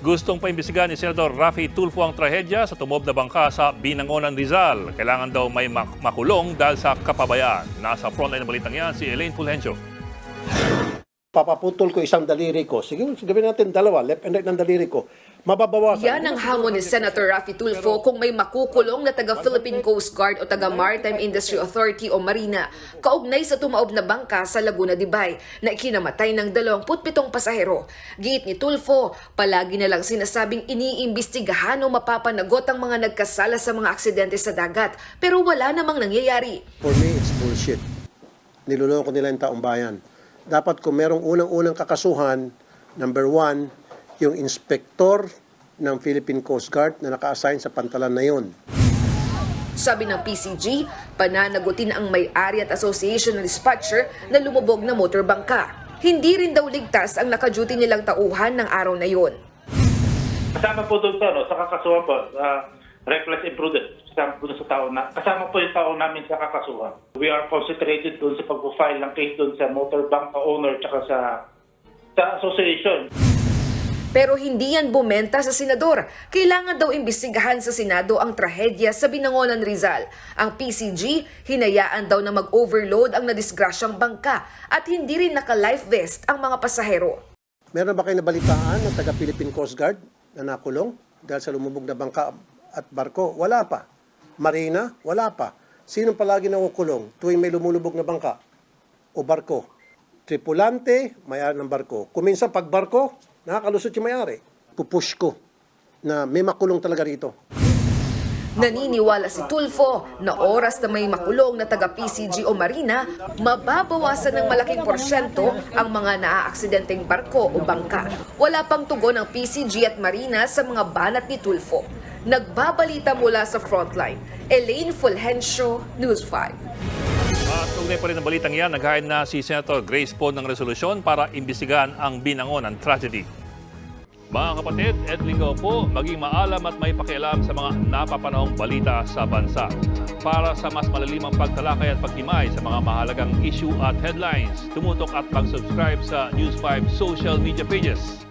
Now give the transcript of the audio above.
Gustong paimbestigahan ni Senador Rafi Tulfo ang trahedya sa tumob na bangka sa Binangonan, Rizal. Kailangan daw may mak- makulong dahil sa kapabayaan. Nasa frontline ng balitang yan si Elaine Fulgencio. Papaputol ko isang daliri ko. Sige, gawin natin dalawa, left and right ng daliri ko. Mababawasan. Yan ang hamon ni Senator Raffy Tulfo kung may makukulong na taga Philippine Coast Guard o taga Maritime Industry Authority o Marina kaugnay sa tumaob na bangka sa Laguna de Bay na ikinamatay ng 27 pasahero. Giit ni Tulfo, palagi na lang sinasabing iniimbestigahan o mapapanagot ang mga nagkasala sa mga aksidente sa dagat pero wala namang nangyayari. For me, it's bullshit. Niloloko nila yung taong bayan. Dapat kung merong unang-unang kakasuhan, number one, yung inspektor ng Philippine Coast Guard na naka-assign sa pantalan na yun. Sabi ng PCG, pananagutin ang may-ari at association ng dispatcher na lumubog na motorbangka. Hindi rin daw ligtas ang nakaduty nilang tauhan ng araw na yon. Kasama po doon sa, no, sa kakasuhan po, uh, reckless imprudence. Kasama po sa tao na, kasama po yung tao namin sa kakasuhan. We are concentrated doon sa pag-file ng case doon sa motor bank owner tsaka sa sa association. Pero hindi yan bumenta sa senador. Kailangan daw imbestigahan sa Senado ang trahedya sa Binangonan Rizal. Ang PCG, hinayaan daw na mag-overload ang nadisgrasyang bangka at hindi rin naka-life vest ang mga pasahero. Meron ba kayo nabalitaan ng taga Philippine Coast Guard na nakulong dahil sa lumubog na bangka at barko? Wala pa. Marina? Wala pa. Sino palagi nakukulong tuwing may lumulubog na bangka o barko? Tripulante, may-ari ng barko. Kuminsan pag barko, nakakalusot yung may-ari. Pupush ko na may makulong talaga rito. Naniniwala si Tulfo na oras na may makulong na taga PCG o Marina, mababawasan ng malaking porsyento ang mga naaaksidenteng barko o bangka. Wala pang tugon ng PCG at Marina sa mga banat ni Tulfo. Nagbabalita mula sa frontline. Elaine Fulgencio, News 5. At tugnay pa rin ang balitang yan, naghain na si Senator Grace Poe ng resolusyon para imbestigahan ang Binangonan tragedy. Mga kapatid, Ed Lingaw po, maging maalam at may pakialam sa mga napapanahong balita sa bansa. Para sa mas malalimang pagtalakay at pagtimay sa mga mahalagang issue at headlines, tumutok at mag-subscribe sa News 5 social media pages.